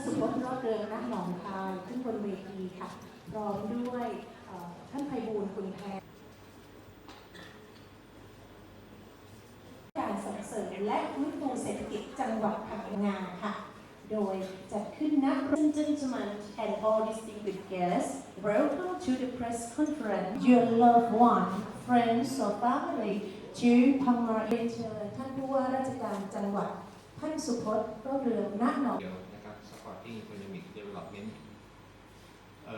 ก็เดินนักหนองคายขึ้นบนเวทีค่ะพร้อมด้วยท่านไพบูลคุณแพรการส่งเสริมและฟื้นฟูเศรษฐกิจจังหวัดพังงาค่ะ โดยจัดขึ้นนัก Ladies and gentlemen and all distinguished guests, welcome to the press conference. your loved one friends or family to พังงาเรียนเชิญท่านผู้ว่าราชการจังหวัด ท่านสุพจน์ก็เรืองนักหนอง supporting economic development เ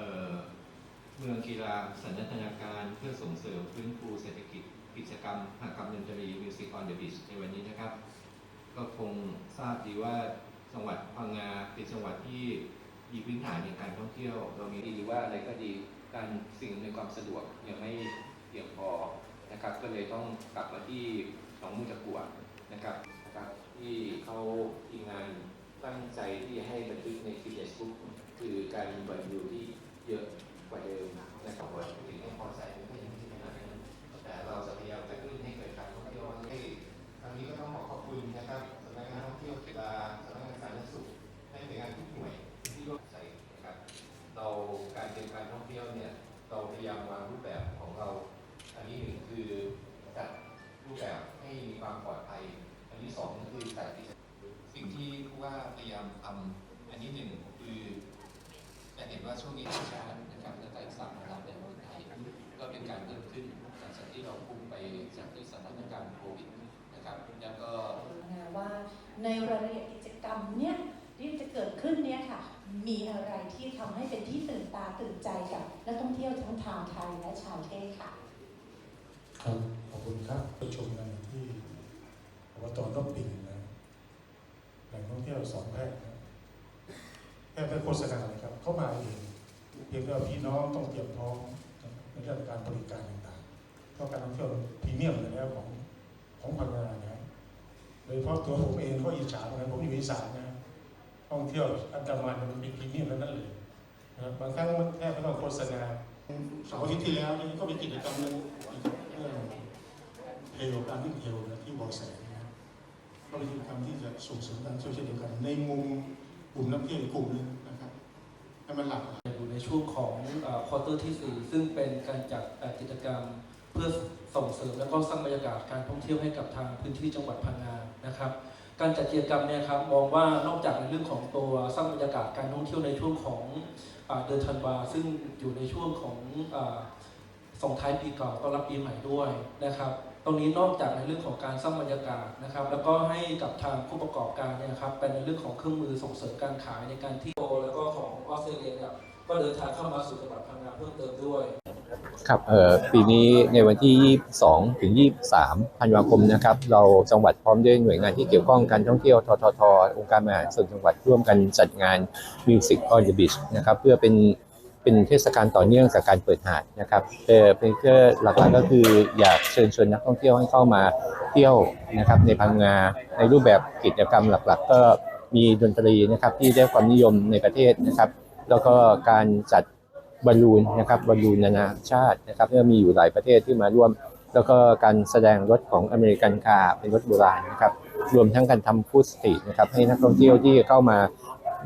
เมืองกีฬาสันทนาการเพื่อส่งเสริมฟื้นฟูเศรษฐกิจกิจกรรมหกรรมดนตรี Music on the Beach ในวันนี้นะครับ ก็คงทราบดีว่าจังหวัดพังงาเป็นจังหวัดที่มีพื้นฐานในการท่องเที่ยว เรามีดีว่าอะไรก็ดีการสิ่งอำนความสะดวกยังไม่เพียงพอนะครับ ก็เลยต้องกลับมาที่หนองมูจกัวนะครับนะครับที่เขาทีมงานตั้งใจที่จะให้ บันใน Guinness Book คือการมีบันทึกที่เยอะกว่าเดิมนะครับว่าถึงต้องพอใจไม่ค่อยยังไม่ขนาดนั้นแต่เราจะพยายามกระตุ้นให้เกิดการท่องเที่ยวให้ครั้งนี้ก็ต้องขอขอบคุณนะครับสำนักงานท่องเที่ยวกีฬาสำนักงานสาธารณสุขให้หน่วยงานทุกหน่วยที่ร่วมใจนะครับเราการเตรียมการท่องเที่ยวเนี่ยเราพยายามวางรูปแบบของเรา อันนี้หนึ่งคือจัดรูปแบบให้มีความปลอดภัย อันที่สองก็คือจัดสิ่งที่ผู้ว่าพยายามทำ อันนี้หนึ่งคือจะเห็นว่าช่วงนี้ที่ชานะครับและไต่สามระดับในเมืองไทยก็เป็นการเพิ่มขึ้นหลังจากที่เราพุ่งไปจากที่สถานการณ์โควิดนะครับแล้วก็นะว่าในรายละเอียดกิจกรรมเนี่ยที่จะเกิดขึ้นเนี่ยค่ะ มีอะไรที่ทำให้เป็นที่ตื่นตาตื่นใจกับนักท่องเที่ยวทั้งชาวไทยและชาวเทศค่ะครับขอบคุณครับประชุมกันที่อบตต้องปิ่นนะแหล่งท่องเที่ยวสองแพร่ แค่เป็นโฆษณาเลยครับ เข้ามาเองเพียงแต่พี่น้องต้องเตรียมพร้อมในเรื่องการบริการต่างๆเพราะการท่องเที่ยวพรีเมียมเลยนะของของพังงานะโดยเฉพาะตัวผมเองก็อิจฉาเหมือนกันผมอยู่อีสานนะท่องเที่ยวอันดามันมันเป็นพรีเมียมทั้งนั้นเลยนะครับบางครั้งมันแค่ไม่ต้องโฆษณาเสาร์อาทิตย์ที่แล้วนี่ก็มีกิจกรรมหนึ่งเรื่องเพลการวิ่งเพลนะที่บอกแสงนะก็เป็นกิจกรรมที่จะส่งเสริมการเที่ยวเช่นเดียวกันในมุม กลุ่มนักเที่ยวกกลุ่มหนึงนะครับให้มันหลากหลายอยู่ในช่วงของควอเตอร์ที่ 4 ซึ่งเป็นการจัดกิจกรรมเพื่อส่งเสริมและก็สร้างบรรยากาศการท่องเที่ยวให้กับทางพื้นที่จังหวัดพังงานะครับ การจัดกิจกรรมเนี่ยครับมองว่านอกจากในเรื่องของตัวสร้างบรรยากาศการท่องเที่ยวในช่วงของเดือนธันวาซึ่งอยู่ในช่วงของ ส่งท้ายปีเก่าต้อนรับปีใหม่ด้วยนะครับ ตรงนี้นอกจากในเรื่องของการสร้างบรรยากาศนะครับ แล้วก็ให้กับทางผู้ประกอบการเนี่ยครับเป็นในเรื่องของเครื่องมือส่งเสริมการขายในการที่โอแล้วก็ของออสเตรเลียเนี่ยก็เดินทางเข้ามาสู่จังหวัดพังงาเพิ่มเติมด้วยครับเอ่อปีนี้ในวันที่ 22 ถึง 23ธันวาคมนะครับ เราจังหวัดพร้อมด้วยหน่วยงานที่เกี่ยวข้องการท่องเที่ยวทททองค์การบริหารส่วนจังหวัดร่วมกันจัดงาน Music on the Beach นะครับ เพื่อเป็น เป็นเทศกาลต่อเนื่องจากการเปิดหาดนะครับเอ่อเป็นเพื่อหลักๆก็คืออยากเชิญชวนนักท่องเที่ยวให้เข้ามาเที่ยวนะครับในพังงาในรูปแบบกิจกรรมหลัก ๆ ก็มีดนตรีนะครับที่ได้ความนิยมในประเทศนะครับ แล้วก็การจัดบอลลูนนะครับบอลลูนนานาชาตินะครับก็มีอยู่หลายประเทศที่มาร่วม แล้วก็การแสดงรถของอเมริกันคาร์เป็นรถโบราณนะครับรวมทั้งการทำฟูดสตรีทนะครับให้นักท่องเที่ยวที่เข้ามา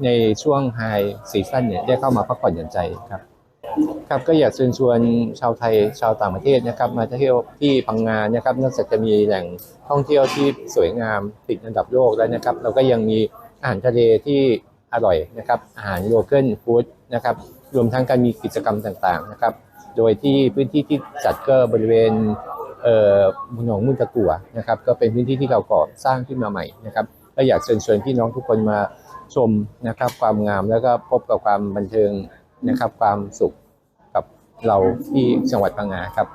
ในช่วงไฮซีซั่นเนี่ยได้เข้ามาพักผ่อนหย่อนใจครับ ครับก็อยากเชิญชวนชาวไทยชาวต่างประเทศนะครับ มาเที่ยวที่พังงานนะครับนอกจากจะมีแหล่งท่องเที่ยวที่สวยงามติดอันดับโลกแล้วนะครับ เราก็ยังมีอาหารทะเลที่อร่อยนะครับ อาหารโลเกิลฟู้ดนะครับรวมทั้งการมีกิจกรรมต่างๆนะครับ โดยที่พื้นที่ที่จัดก็บริเวณเอ่อหนองมุนตะกัวนะครับ ก็เป็นพื้นที่ที่เราก่อสร้างขึ้นมาใหม่นะครับก็อยากเชิญชวนพี่น้องทุกคนมา ชมนะครับ ความงามแล้วก็พบกับความบันเทิงนะครับ ความสุขกับเราที่จังหวัดพังงาครับ